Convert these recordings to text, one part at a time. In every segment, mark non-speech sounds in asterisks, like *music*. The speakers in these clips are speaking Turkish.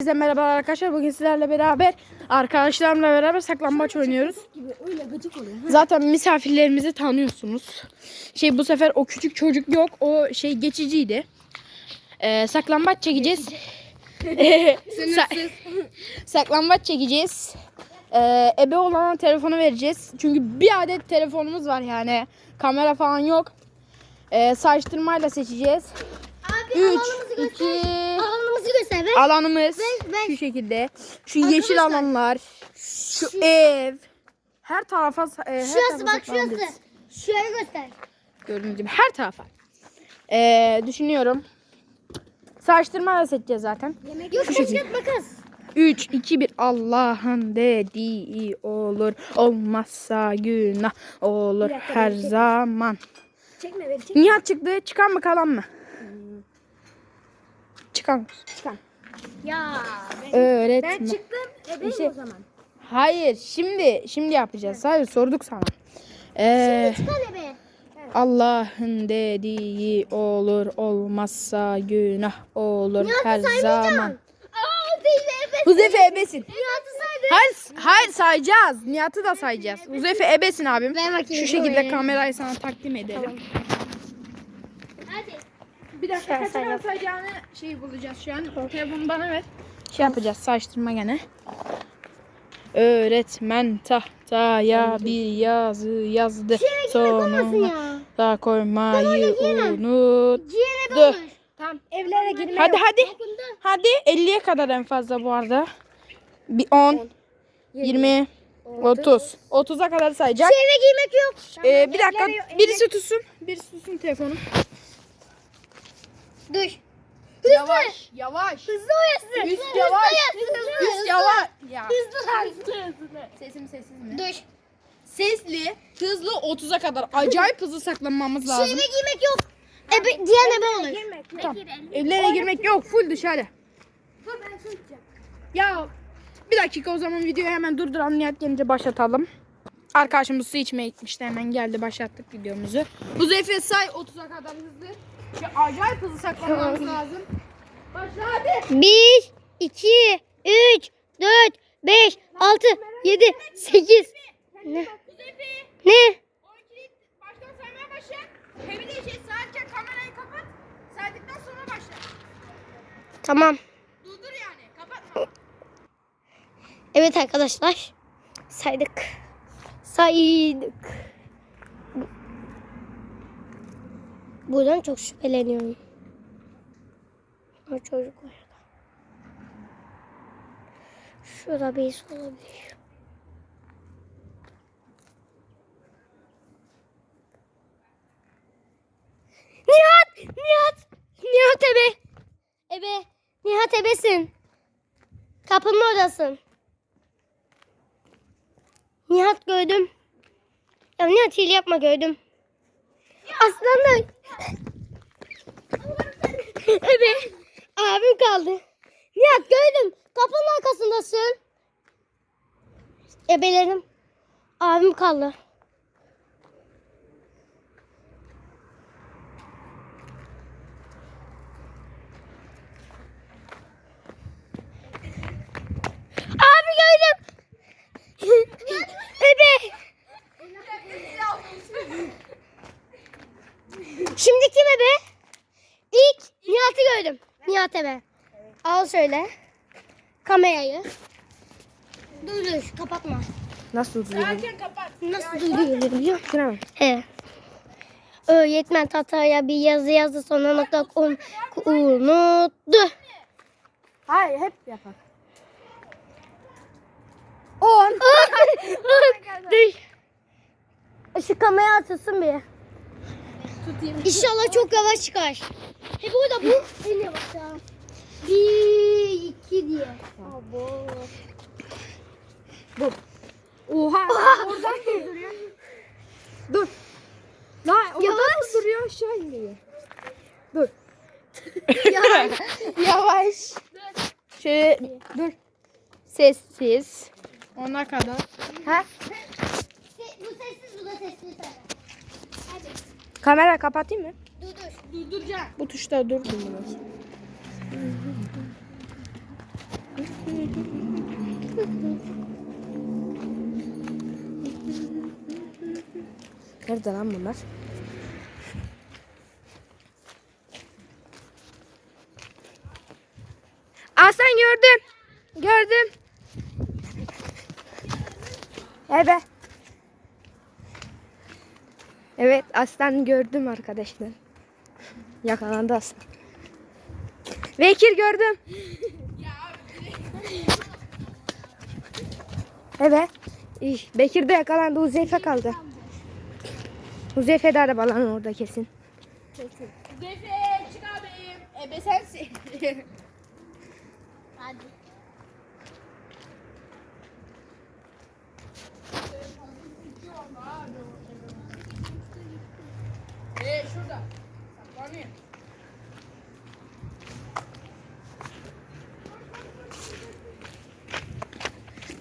Size merhabalar arkadaşlar. Bugün sizlerle beraber arkadaşlarımla beraber saklambaç oynuyoruz. gibi öyle gıcık oluyor. Zaten misafirlerimizi tanıyorsunuz. Şey bu sefer o küçük çocuk yok. O şey geçiciydi. Ee, saklambaç çekeceğiz. *laughs* Sa- saklambaç çekeceğiz. Ee, ebe olana telefonu vereceğiz. Çünkü bir adet telefonumuz var yani. Kamera falan yok. Ee, saçtırmayla seçeceğiz. Abi 3, alanımızı 2, Ver. alanımız Ben- ben- şu şekilde. Şu yeşil Arkadaşlar, alanlar, şu ev. Her tarafa e, her Şurası tarafa bak şurası. Şurayı göster. Gördüğünüz gibi her tarafa. Ee, düşünüyorum. Saçtırma da seçeceğiz zaten. Yok taş kağıt makas. 3, 2, 1. Allah'ın dediği olur. Olmazsa günah olur dakika, her dakika. zaman. Çekme beni çekme. Nihat çıktı. Çıkan mı kalan mı? Çıkan. Ya Öğretmen. ben çıktım. E benim İşte- o zaman. Hayır şimdi şimdi yapacağız. Hayır sorduk sana. Ee, ebe. Allah'ın dediği olur olmazsa günah olur Nihat'ı her zaman. Huzeyfe ebesin. Hayır, hayır sayacağız. Nihat'ı da sayacağız. Huzeyfe ebesin abim. Şu şekilde kamerayı sana takdim edelim. Hadi. Bir dakika Sen kaç tane yap. sayacağını şey bulacağız şu an. Telefonu bana ver. Şey yapacağız saçtırma gene. Öğretmen tahtaya bir yazı yazdı. Sonuna da koymayı unut. Ciğer ebe Dur. olur. Tamam. Evlere girme Hadi hadi. Hadi 50'ye kadar en fazla bu arada. Bir 10, 20, 30. 30'a kadar sayacak. Eve girmek yok. Ee, bir dakika. Birisi tutsun. Birisi tutsun telefonu. Dur. Yavaş. Yavaş. Hızlı oyasın. Üst yavaş. Hızlı Üst yavaş. Ya. Hızlı hızlı. Sesim sessiz mi? Dur. Sesli, hızlı 30'a kadar acayip hızlı saklanmamız lazım. eve girmek yok. Ebe, diğer ebe olur. Tamam. Evlere girmek yok. Full dışarı. Dur ben su içeceğim. Ya bir dakika o zaman videoyu hemen durduralım. Nihat gelince başlatalım. Arkadaşımız su içmeye gitmişti. Hemen geldi başlattık videomuzu. Bu Zeyfe say 30'a kadar hızlı. Ya acayip hızlı saklanmamız lazım. Başla hadi. 1, 2, 3, 4, 5, 6, 7, 8. Ne? Ne? Baştan saymaya başla. Hem de şey sadece kamerayı kapat. Saydıktan sonra başla. Tamam. Durdur yani. Kapatma. Evet arkadaşlar. Saydık. Saydık. Buradan çok şüpheleniyorum. O çocuk var. Şurada bir olabilir. Nihat! Nihat! Nihat ebe! Ebe! Nihat ebesin. Kapının oradasın. Nihat gördüm. Ya Nihat hile yapma gördüm. Aslanlar. Ebe. Abim kaldı. Nihat gördüm. Kapının arkasındasın. Ebelerim. Abim kaldı. Abi gördüm. Ebe. Şimdi kim ebe? İlk Nihat'ı Nihat ebe. Al şöyle. Kamerayı. Dur dur kapatma. Nasıl duyuyor? Nasıl duyuyor biliyor musun? Şuna bak. He. Öğretmen tahtaya bir yazı yazdı sonra nokta un, unuttu. Hayır hep yapar. 10. Dur. Şu kamera atılsın bir. Tutayım. İnşallah çok yavaş çıkar. Hep orada bu. En yavaş ya. Bir, iki diye. Abo. Oha. Oradan durduruyor. Dur. Lan oradan Yavaş. durduruyor aşağı indiriyor. Dur. *laughs* Yavaş. *laughs* Yavaş. Şöyle dur. Sessiz. Ona kadar. Ha? bu sessiz, bu da sessiz. Kamera kapatayım mı? Dur dur. Durduracağım. Bu tuşta dur. Nerede lan bunlar? Aslan gördüm. Gördüm. Evet. Evet aslan gördüm arkadaşlar. Yakalandı aslan. Bekir gördüm. Evet. Bekir de yakalandı. Uzeyfe kaldı. Uzeyfe de arabaların orada kesin. Defe çık abim. Ebe sensin. *laughs*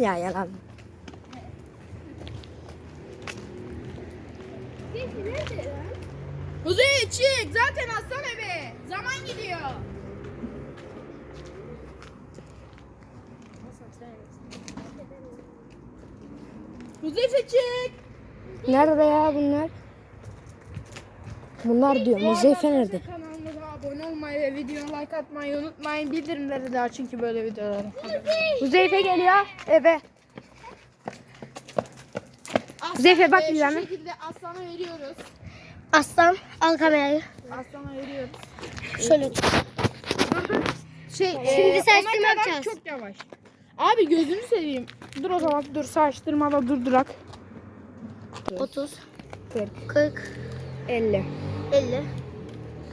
Ya yalan. Kuzey çık. Zaten aslan ebe. Zaman gidiyor. Kuzey çık. Nerede ya bunlar? Bunlar diyor. Muzeyfe nerede? Ve videoya like atmayı unutmayın. Bildirimleri de açın ki böyle videoları. Muzeyfe geliyor. Ebe. Zeyfe bak Ee, bir Şu şekilde aslana veriyoruz. Aslan al kamerayı. Aslana veriyoruz. Şöyle. Şey, Şimdi saçtırma ona kadar yapacağız. Çok yavaş. Abi gözünü seveyim. Dur o zaman dur saçtırmada durdurak. 30, 40, 40, 50, 50,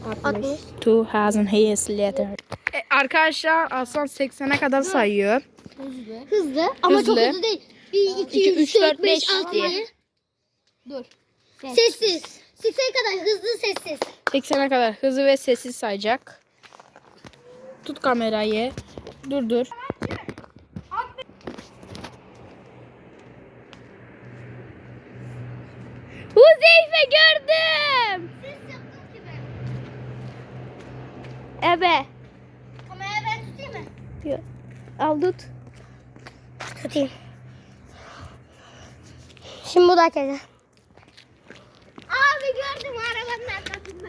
60. 60. 2000 years later. E, arkadaşlar Aslan 80'e kadar sayıyor. Hızlı ama çok Hızlı. hızlı değil. 1, 2, İki, 3, üç, 4, dört, 5, beş 6, diye. 7. Dur. Sessiz. 80 kadar hızlı sessiz. 80'e kadar hızlı ve sessiz sayacak. Tut kamerayı. Dur dur. Huzeyfe gördüm. Ses yaptım gibi. Ebe. Kamerayı ben tutayım mı? Al tut. Tutayım. Şimdi bu da kere. Abi gördüm arabanın arkasında.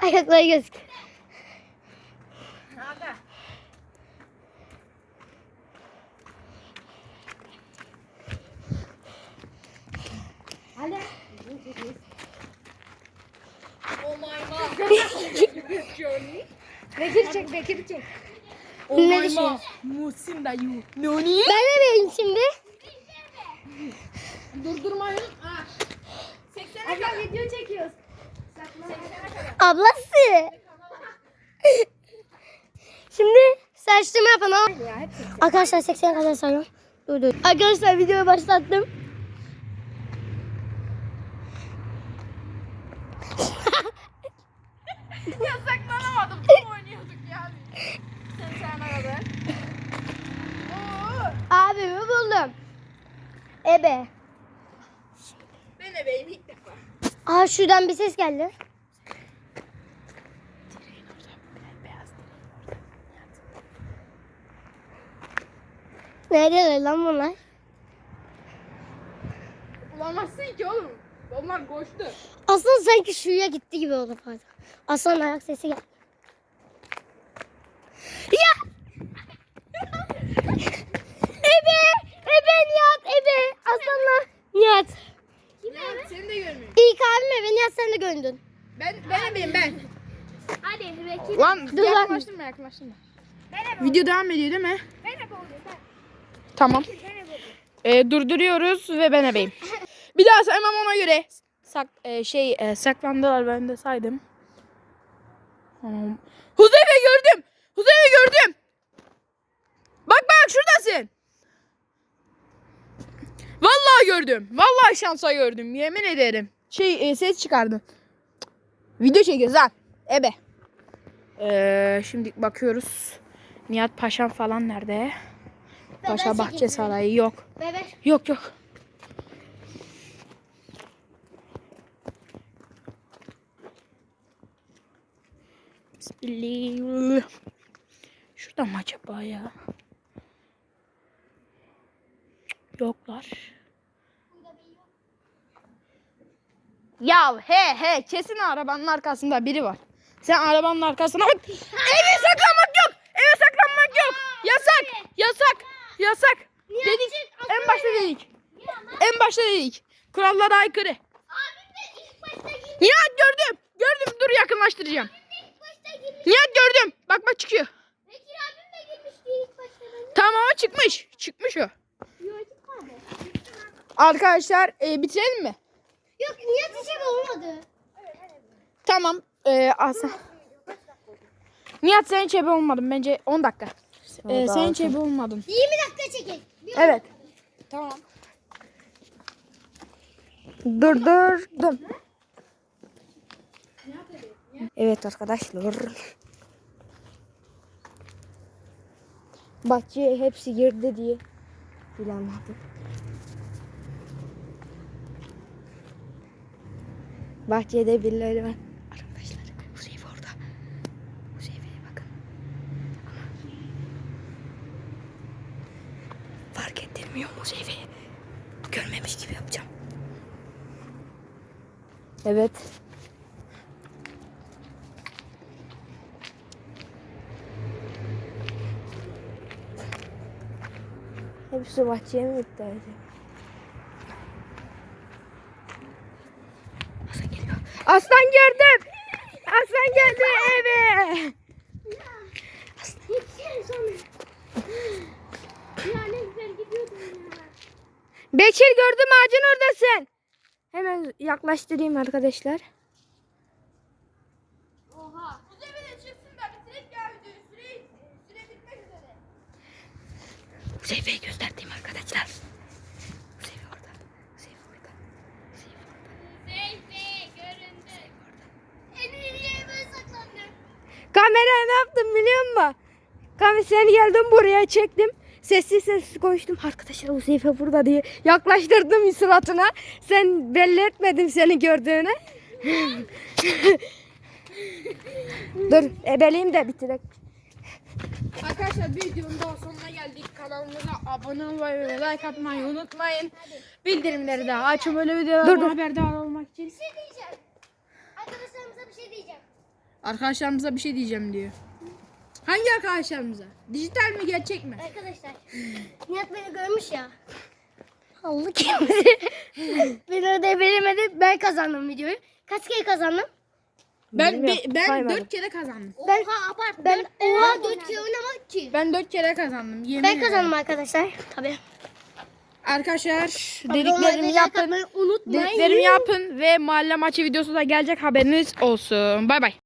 *laughs* Ayakları *laughs* gözüküyor. Bekir çek, Bekir çek. ne düşünüyorsun? Musim da you. Noni. Ben de benim şimdi. Durdurmayın. Ha. 80'e kadar. video çekiyoruz. Ablası. Şimdi saçlarımı yapalım. Arkadaşlar 80'e kadar sayıyorum. Dur dur. Arkadaşlar videoyu başlattım. Ebe. Ben ebeyim ilk defa. Aa şuradan bir ses geldi. Nerede lan bunlar? Bulamazsın ki oğlum. Onlar koştu. Aslan sanki şuraya gitti gibi oldu fazla. Aslan ayak sesi geldi. Ya! *laughs* ebe! Ebe Nihat! Nihat. Lan seni de görmüyorum. İlk abim ebe Nihat sen de gördün. Ben, ben ebeyim ben. Hadi Bekir. Lan Dur lan. yaklaştırma yaklaştırma. Video devam ediyor değil mi? Tamam. Ee, durduruyoruz ve ben ebeyim. Bir daha saymam ona göre. Sak, e, şey e, saklandılar ben de saydım. Tamam. Huzeyfe gördüm. Huzeyfe gördüm. Bak bak şuradasın. Vallahi gördüm. Vallahi şansa gördüm. Yemin ederim. Şey e, ses çıkardım. Video çekiyoruz lan. Ebe. Ee, şimdi bakıyoruz. Nihat Paşam falan nerede? Paşa Bahçe Sarayı yok. Bebe. Yok yok. Bismillah. Şurada mı acaba ya? Yoklar. Ya he he kesin arabanın arkasında biri var. Sen arabanın arkasına bak. Eve saklanmak yok. Eve saklanmak yok. Yasak. Yasak. Yasak. Dedik. En başta dedik. En başta dedik. Kurallara aykırı. Nihat gördüm. Gördüm dur yakınlaştıracağım. Nihat gördüm. Bak bak çıkıyor. Tamam ama çıkmış. Çıkmış o. Arkadaşlar e, bitirelim mi? Yok Nihat işe olmadı. Tamam. E, Asa. Nihat sen hiç ebe olmadın bence 10 dakika. E, sen hiç ebe olmadın. 20 dakika çekin. Bir Evet. Tamam. Durdurdum. Evet arkadaşlar. Bahçeye hepsi girdi diye bilemedim. Bahçede birileri var. Arkadaşlar Huzeyfe orada. Huzeyfe'ye bakın. Fark ettirmiyor Huzeyfe'yi. Görmemiş gibi yapacağım. Evet. Hepsi bahçeye mi gitti acaba? Aslan geliyor. Aslan gördüm. Aslan geldi eve. Ya. Bekir gördüm ağacın oradasın. Hemen yaklaştırayım arkadaşlar. Oha. Huzeyfe'yi gösterdiğim arkadaşlar. Huzeyfe orada. Huzeyfe orada. Huzeyfe orada. Zeyfe göründü. En iyi yere ben saklandım. Kameraya ne yaptım biliyor musun? Kamera seni geldim buraya çektim. Sessiz sessiz konuştum. Arkadaşlar Huzeyfe burada diye yaklaştırdım suratına. Sen belli etmedin seni gördüğünü. *laughs* Dur ebeleyim de bitirek. Arkadaşlar videonun daha sonuna geldik. Kanalımıza abone olmayı ve like atmayı unutmayın. Bildirimleri de açın böyle videolardan haberdar olmak için. Bir şey diyeceğim. Arkadaşlarımıza bir şey diyeceğim. Arkadaşlarımıza bir şey diyeceğim diyor. Hangi arkadaşlarımıza? Dijital mi gerçek mi? Arkadaşlar. Nihat beni görmüş ya. Allah kimse. *laughs* beni öde veremedi. Ben kazandım videoyu. Kaç kere kazandım? Ben Bilmiyorum, be- ben saymadım. dört kere kazandım. Ben, oha abart. Ben oha 4 kere oynamadım ki. Ben dört kere kazandım. Yemin Ben ederim. kazandım arkadaşlar. Tabii. Arkadaşlar dediklerimi yapın. unutmayın. Dediklerimi yapın ve mahalle maçı videosu da gelecek haberiniz olsun. Bay bay.